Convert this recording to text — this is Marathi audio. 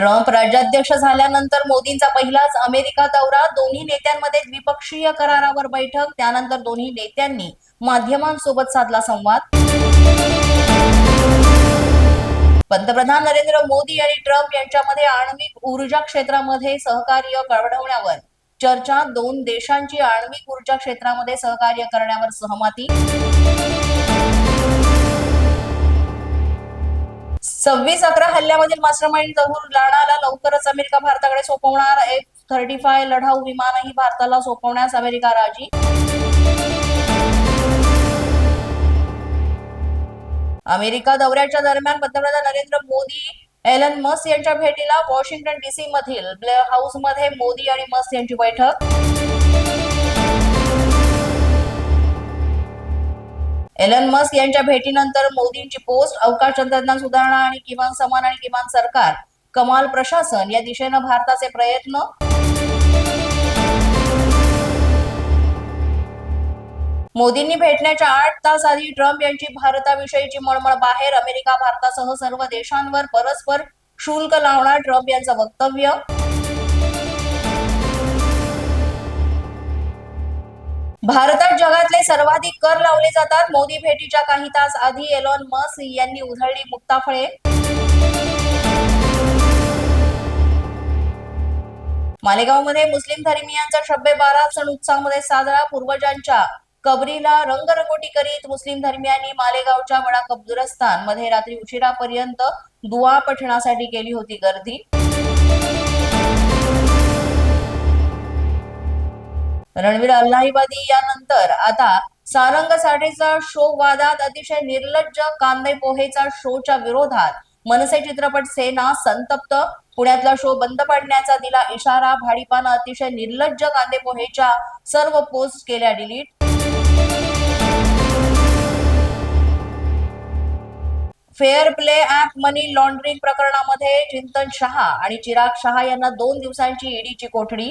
ट्रम्प राज्याध्यक्ष झाल्यानंतर मोदींचा पहिलाच अमेरिका दौरा दोन्ही नेत्यांमध्ये द्विपक्षीय करारावर बैठक त्यानंतर दोन्ही नेत्यांनी माध्यमांसोबत साधला संवाद. पंतप्रधान नरेंद्र मोदी आणि ट्रम्प यांच्यामध्ये आण्विक ऊर्जा क्षेत्रामध्ये सहकार्य वाढवण्यावर चर्चा दोन देशांची आण्विक ऊर्जा क्षेत्रामध्ये सहकार्य करण्यावर सहमती. सव्वीस अकरा हल्ल्यामधील मास्टरमाइंड जहूर लाडाला लवकरच अमेरिका भारताकडे सोपवणार. एफ थर्टी फाय लढाऊ विमानही भारताला सोपवण्यास अमेरिका राजी. अमेरिका दौऱ्याच्या दरम्यान पंतप्रधान नरेंद्र मोदी एलन मस्क यांच्या भेटीला वॉशिंग्टन डीसी मधील ब्लेअर हाऊसमध्ये मोदी आणि मस्क यांची बैठक. एलन मस्क यांच्या भेटीनंतर मोदींची पोस्ट अवकाश तंत्रज्ञान सुधारणा आणि किमान समान आणि किमान सरकार कमाल प्रशासन या दिशेनं भारताचे प्रयत्न. मोदींनी भेटण्याच्या आठ तास आधी ट्रम्प यांची भारताविषयीची मळमळ बाहेर अमेरिका भारतासह सर्व देशांवर परस्पर शुल्क लावणार ट्रम्प यांचं वक्तव्य. भारतात जगातले सर्वाधिक कर लावले जातात. मोदी भेटीच्या काही तास आधी एलॉन मस्क यांनी उधळली मुक्ताफळे. मालेगावमध्ये मुस्लिम धर्मियांचा शब्बे बारा सण उत्साहामध्ये साजरा. पूर्वजांच्या कबरीला रंगरंगोटी करीत मुस्लिम धर्मियांनी मालेगावच्या वडा कब्दुरस्तानमध्ये रात्री उशिरापर्यंत दुआ पठणासाठी केली होती गर्दी. रणवीर अल्लाहीबादी यानंतर आता सारंग साठेचा शो वादात अतिशय निर्लज्ज कांदे पोहेचा शोच्या विरोधात मनसे चित्रपट सेना संतप्त. पुण्यातला शो बंद पाडण्याचा दिला इशारा भाडीपानं अतिशय निर्लज्ज कांदे पोहेच्या सर्व पोस्ट केल्या delete. Fair play app money laundering प्रकरणामध्ये चिंतन शहा आणि चिराग शहा यांना दोन दिवसांची ईडीची कोठडी.